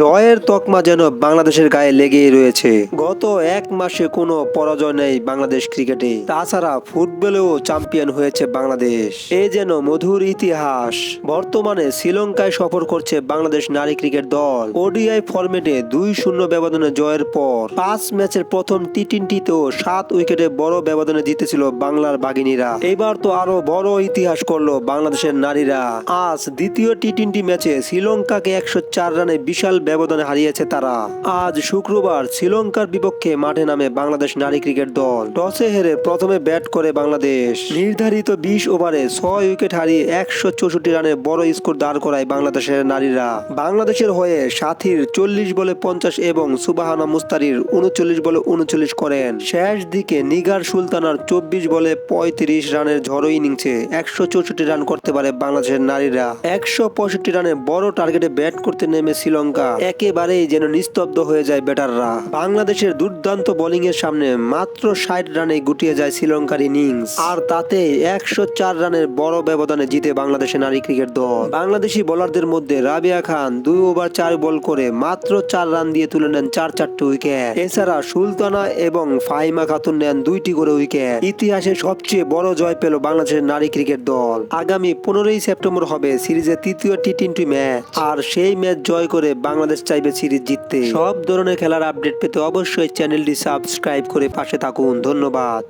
জয়ের তকমা যেন বাংলাদেশের গায়ে লেগেই রয়েছে। গত এক মাসে কোনো পরাজয় নেই বাংলাদেশ ক্রিকেটে। তাছাড়া ফুটবলেও চ্যাম্পিয়ন হয়েছে বাংলাদেশ। এ যেন মধুর ইতিহাস। বর্তমানে শ্রীলঙ্কায় সফর করছে বাংলাদেশ নারী ক্রিকেট দল। ওডিআই ফরম্যাটে দুই শূন্য ব্যবধানে জয়ের পর পাঁচ ম্যাচের প্রথম টি টোয়েন্টিতেও সাত উইকেটে বড় ব্যবধানে জিতেছিল বাংলার বাগিনীরা এবার তো আরও বড় ইতিহাস করল বাংলাদেশের নারীরা। আজ দ্বিতীয় টি টোয়েন্টি ম্যাচে শ্রীলঙ্কাকে একশো চার রানে বিশাল ব্যবধানে হারিয়েছে তারা। আজ শুক্রবার শ্রীলঙ্কার বিপক্ষে মাঠে নামে বাংলাদেশ নারী ক্রিকেট দল। টসে হেরে প্রথমে ব্যাট করে বাংলাদেশ। নির্ধারিত বিশ ওভারে ছয় উইকেট হারিয়ে একশো চৌষট্টি রানে বড় স্কোর দাঁড় করায় বাংলাদেশের নারীরা। বাংলাদেশের হয়ে সাথীর চল্লিশ বলে পঞ্চাশ এবং সুবাহানা মুস্তারির উনচল্লিশ বলে উনচল্লিশ করেন। শেষ দিকে নিগার সুলতানার চব্বিশ বলে পঁয়ত্রিশ রানের ঝড়ো ইনিংসে একশো চৌষট্টি রান করতে পারে বাংলাদেশের নারীরা। একশো পঁয়ষট্টি রানে বড় টার্গেটে ব্যাট করতে নেমে শ্রীলঙ্কা। একেবারেই যেন নিস্তব্ধ হয়ে যায় ব্যাটাররা। বাংলাদেশের দুর্দান্ত বোলিং এর সামনে মাত্র ষাট রানে গুটিয়ে যায় শ্রীলঙ্কার ইনিংস। আর তাতে একশো চার রানের বড় ব্যবধানে জিতে বাংলাদেশের নারী ক্রিকেট দল। বাংলাদেশি বোলারদের মধ্যে রাবিয়া খান দুই ওভার চার বল করে মাত্র চার রান দিয়ে তুলে নেন চার চারটি উইকেট। এছাড়া সুলতানা এবং ফাইমা খাতুন নেন দুইটি করে উইকেট। ইতিহাসে সবচেয়ে বড় জয় পেল বাংলাদেশের নারী ক্রিকেট দল। আগামী পনেরোই সেপ্টেম্বর হবে সিরিজের তৃতীয় টি টোয়েন্টি ম্যাচ। আর সেই ম্যাচ জয় করে বাংলাদেশ চাইবে সিরিজ জিততে। সব ধরনের খেলার আপডেট পেতে অবশ্যই চ্যানেলটি সাবস্ক্রাইব করে পাশে থাকুন। ধন্যবাদ।